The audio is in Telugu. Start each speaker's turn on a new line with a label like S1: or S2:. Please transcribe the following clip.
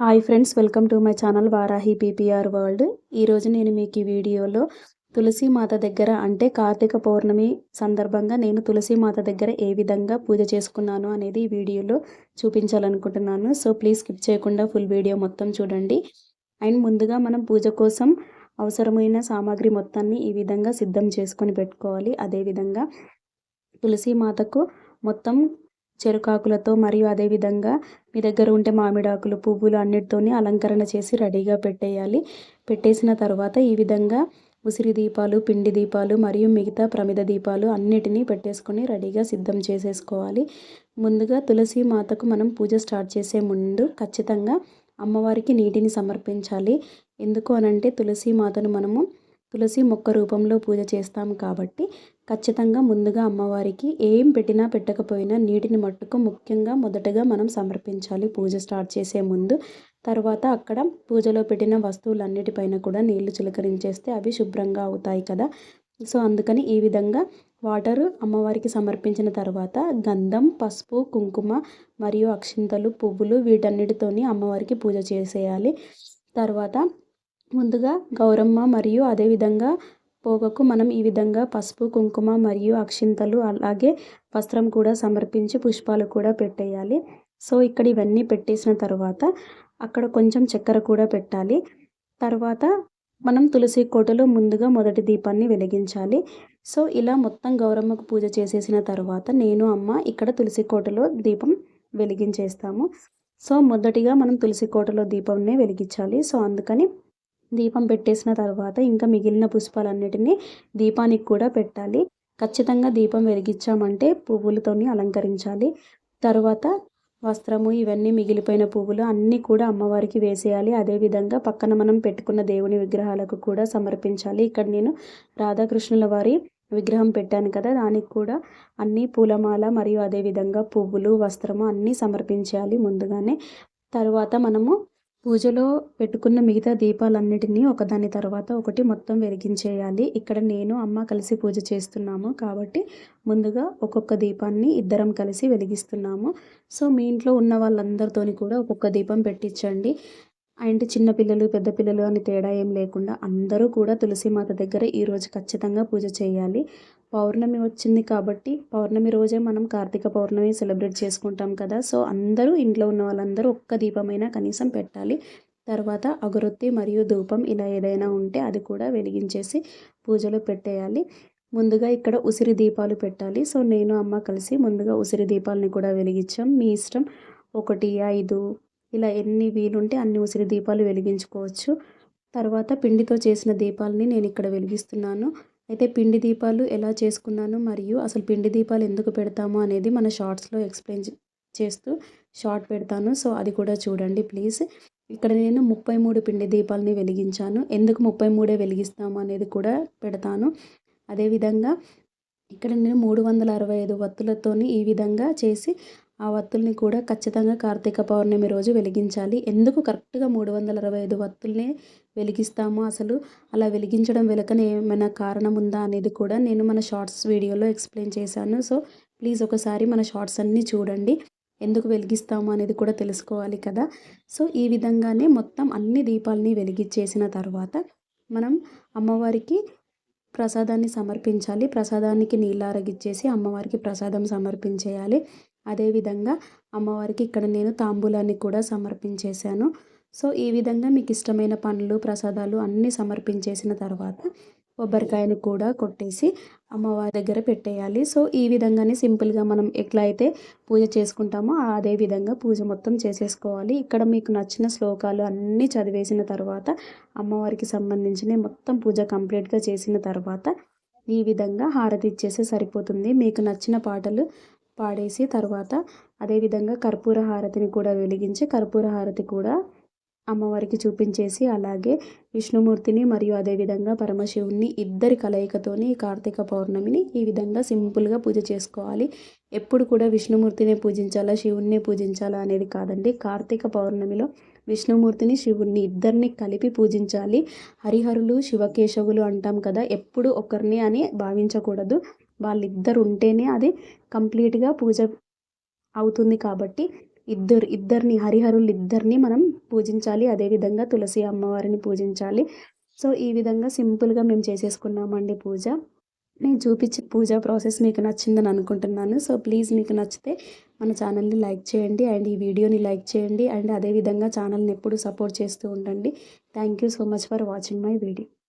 S1: Hi friends welcome to my channel Varahi PPR world ఈరోజు నేను మీకు ఈ వీడియోలో తులసి మాత దగ్గర అంటే కార్తీక పౌర్ణమి సందర్భంగా నేను తులసి మాత దగ్గర ఏ విధంగా పూజ చేసుకున్నాను అనేది ఈ వీడియోలో చూపించాలనుకుంటున్నాను. సో ప్లీజ్ స్కిప్ చేయకుండా ఫుల్ వీడియో మొత్తం చూడండి. అండ్ ముందుగా మనం పూజ కోసం అవసరమైన సామాగ్రి మొత్తాన్ని ఈ విధంగా సిద్ధం చేసుకొని పెట్టుకోవాలి. అదేవిధంగా తులసి మాతకు మొత్తం చెరుకాకులతో మరియు అదేవిధంగా మీ దగ్గర ఉంటే మామిడాకులు పువ్వులు అన్నిటితోని అలంకరణ చేసి రెడీగా పెట్టేయాలి. పెట్టేసిన తర్వాత ఈ విధంగా ఉసిరి దీపాలు పిండి దీపాలు మరియు మిగతా ప్రమిద దీపాలు అన్నిటినీ పెట్టేసుకొని రెడీగా సిద్ధం చేసేసుకోవాలి. ముందుగా తులసి మాతకు మనం పూజ స్టార్ట్ చేసే ముందు ఖచ్చితంగా అమ్మవారికి నీటిని సమర్పించాలి. ఎందుకు అనంటే తులసి మాతను మనము తులసి మొక్క రూపంలో పూజ చేస్తాం కాబట్టి ఖచ్చితంగా ముందుగా అమ్మవారికి ఏం పెట్టినా పెట్టకపోయినా నీటిని మట్టుకు ముఖ్యంగా మొదటగా మనం సమర్పించాలి. పూజ స్టార్ట్ చేసే ముందు తర్వాత అక్కడ పూజలో పెట్టిన వస్తువులన్నిటిపైన కూడా నీళ్ళు చిలకరించేస్తే అవి శుభ్రంగా అవుతాయి కదా. సో అందుకని ఈ విధంగా వాటరు అమ్మవారికి సమర్పించిన తర్వాత గంధం పసుపు కుంకుమ మరియు అక్షింతలు పువ్వులు వీటన్నిటితోని అమ్మవారికి పూజ చేసేయాలి. తర్వాత ముందుగా గౌరమ్మ మరియు అదేవిధంగా పోగకు మనం ఈ విధంగా పసుపు కుంకుమ మరియు అక్షింతలు అలాగే వస్త్రం కూడా సమర్పించి పుష్పాలు కూడా పెట్టేయాలి. సో ఇక్కడ ఇవన్నీ పెట్టేసిన తర్వాత అక్కడ కొంచెం చక్కెర కూడా పెట్టాలి. తర్వాత మనం తులసి కోటలో ముందుగా మొదటి దీపాన్ని వెలిగించాలి. సో ఇలా మొత్తం గౌరమ్మకు పూజ చేసేసిన తర్వాత నేను అమ్మ ఇక్కడ తులసి కోటలో దీపం వెలిగించేస్తాము. సో మొదటిగా మనం తులసి కోటలో దీపంనే వెలిగించాలి. సో అందుకని దీపం పెట్టేసిన తర్వాత ఇంకా మిగిలిన పుష్పాలన్నిటినీ దీపానికి కూడా పెట్టాలి. ఖచ్చితంగా దీపం వెలిగించామంటే పువ్వులతోని అలంకరించాలి. తర్వాత వస్త్రము ఇవన్నీ మిగిలిపోయిన పువ్వులు అన్నీ కూడా అమ్మవారికి వేసేయాలి. అదేవిధంగా పక్కన మనం పెట్టుకున్న దేవుని విగ్రహాలకు కూడా సమర్పించాలి. ఇక్కడ నేను రాధాకృష్ణుల వారి విగ్రహం పెట్టాను కదా దానికి కూడా అన్ని పూలమాల మరియు అదేవిధంగా పువ్వులు వస్త్రము అన్నీ సమర్పించాలి ముందుగానే. తర్వాత మనము పూజలో పెట్టుకున్న మిగతా దీపాలన్నిటినీ ఒకదాని తర్వాత ఒకటి మొత్తం వెలిగించేయాలి. ఇక్కడ నేను అమ్మ కలిసి పూజ చేస్తున్నాము కాబట్టి ముందుగా ఒక్కొక్క దీపాన్ని ఇద్దరం కలిసి వెలిగిస్తున్నాము. సో మీ ఇంట్లో ఉన్న వాళ్ళందరితోని కూడా ఒక్కొక్క దీపం పెట్టించండి. అండ్ చిన్నపిల్లలు పెద్ద పిల్లలు అని తేడా ఏం లేకుండా అందరూ కూడా తులసిమాత దగ్గర ఈరోజు ఖచ్చితంగా పూజ చేయాలి. పౌర్ణమి వచ్చింది కాబట్టి పౌర్ణమి రోజే మనం కార్తీక పౌర్ణమి సెలబ్రేట్ చేసుకుంటాం కదా. సో అందరూ ఇంట్లో ఉన్న వాళ్ళందరూ ఒక్క దీపమైనా కనీసం పెట్టాలి. తర్వాత అగరొత్తి మరియు ధూపం ఇలా ఏదైనా ఉంటే అది కూడా వెలిగించేసి పూజలో పెట్టేయాలి. ముందుగా ఇక్కడ ఉసిరి దీపాలు పెట్టాలి. సో నేను అమ్మ కలిసి ముందుగా ఉసిరి దీపాలని కూడా వెలిగించాం. మీ ఇష్టం ఒకటి ఐదు ఇలా ఎన్ని వీలుంటే అన్ని ఉసిరి దీపాలు వెలిగించుకోవచ్చు. తర్వాత పిండితో చేసిన దీపాలని నేను ఇక్కడ వెలిగిస్తున్నాను. అయితే పిండి దీపాలు ఎలా చేసుకున్నాను మరియు అసలు పిండి దీపాలు ఎందుకు పెడతాము అనేది మన షార్ట్స్లో ఎక్స్ప్లెయిన్ చేస్తూ షార్ట్ పెడతాను. సో అది కూడా చూడండి ప్లీజ్. ఇక్కడ నేను ముప్పై మూడు పిండి దీపాలని వెలిగించాను. ఎందుకు ముప్పై మూడే వెలిగిస్తాము అనేది కూడా పెడతాను. అదేవిధంగా ఇక్కడ నేను మూడు వందల అరవై ఐదు వత్తులతోని ఈ విధంగా చేసి ఆ వత్తుల్ని కూడా ఖచ్చితంగా కార్తీక పౌర్ణమి రోజు వెలిగించాలి. ఎందుకు కరెక్ట్గా మూడు వందల అరవై ఐదు వత్తుల్ని వెలిగిస్తాము అసలు? అలా వెలిగించడం వెనుకనే ఏమైనా కారణం ఉందా అనేది కూడా నేను మన షార్ట్స్ వీడియోలో ఎక్స్ప్లెయిన్ చేశాను. సో ప్లీజ్ ఒకసారి మన షార్ట్స్ అన్నీ చూడండి. ఎందుకు వెలిగిస్తాము అనేది కూడా తెలుసుకోవాలి కదా. సో ఈ విధంగానే మొత్తం అన్ని దీపాలని వెలిగించేసిన తర్వాత మనం అమ్మవారికి ప్రసాదాన్ని సమర్పించాలి. ప్రసాదానికి నీళ్ళారగిచ్చేసి అమ్మవారికి ప్రసాదం సమర్పించేయాలి. అదేవిధంగా అమ్మవారికి ఇక్కడ నేను తాంబూలాన్ని కూడా సమర్పించేశాను. సో ఈ విధంగా మీకు ఇష్టమైన పండ్లు ప్రసాదాలు అన్నీ సమర్పించేసిన తర్వాత కొబ్బరికాయని కూడా కొట్టేసి అమ్మవారి దగ్గర పెట్టేయాలి. సో ఈ విధంగానే సింపుల్గా మనం ఎట్లా అయితే పూజ చేసుకుంటామో అదే విధంగా పూజ మొత్తం చేసేసుకోవాలి. ఇక్కడ మీకు నచ్చిన శ్లోకాలు అన్నీ చదివేసిన తర్వాత అమ్మవారికి సంబంధించిన మొత్తం పూజ కంప్లీట్గా చేసిన తర్వాత ఈ విధంగా హారతి ఇచ్చేస్తే సరిపోతుంది. మీకు నచ్చిన పాటలు పాడేసి తర్వాత అదేవిధంగా కర్పూర హారతిని కూడా వెలిగించి కర్పూర హారతి కూడా అమ్మవారికి చూపించేసి అలాగే విష్ణుమూర్తిని మరియు అదేవిధంగా పరమశివుని ఇద్దరి కలయికతోని కార్తీక పౌర్ణమిని ఈ విధంగా సింపుల్గా పూజ చేసుకోవాలి. ఎప్పుడు కూడా విష్ణుమూర్తిని పూజించాలా శివుణ్ణి పూజించాలా అనేది కాదండి. కార్తీక పౌర్ణమిలో విష్ణుమూర్తిని శివుణ్ణి ఇద్దరిని కలిపి పూజించాలి. హరిహరులు శివకేశవులు అంటాం కదా ఎప్పుడు ఒకరిని అని భావించకూడదు. వాళ్ళిద్దరు ఉంటేనే అది కంప్లీట్గా పూజ అవుతుంది కాబట్టి ఇద్దరు ఇద్దరిని హరిహరులు ఇద్దరిని మనం పూజించాలి. అదేవిధంగా తులసి అమ్మవారిని పూజించాలి. సో ఈ విధంగా సింపుల్గా మేము చేసేసుకున్నామండి పూజ. నేను చూపించే పూజ ప్రాసెస్ మీకు నచ్చిందని అనుకుంటున్నాను. సో ప్లీజ్ మీకు నచ్చితే మన ఛానల్ని లైక్ చేయండి అండ్ ఈ వీడియోని లైక్ చేయండి అండ్ అదేవిధంగా ఛానల్ని ఎప్పుడు సపోర్ట్ చేస్తూ ఉండండి. Thank you so much for watching my video.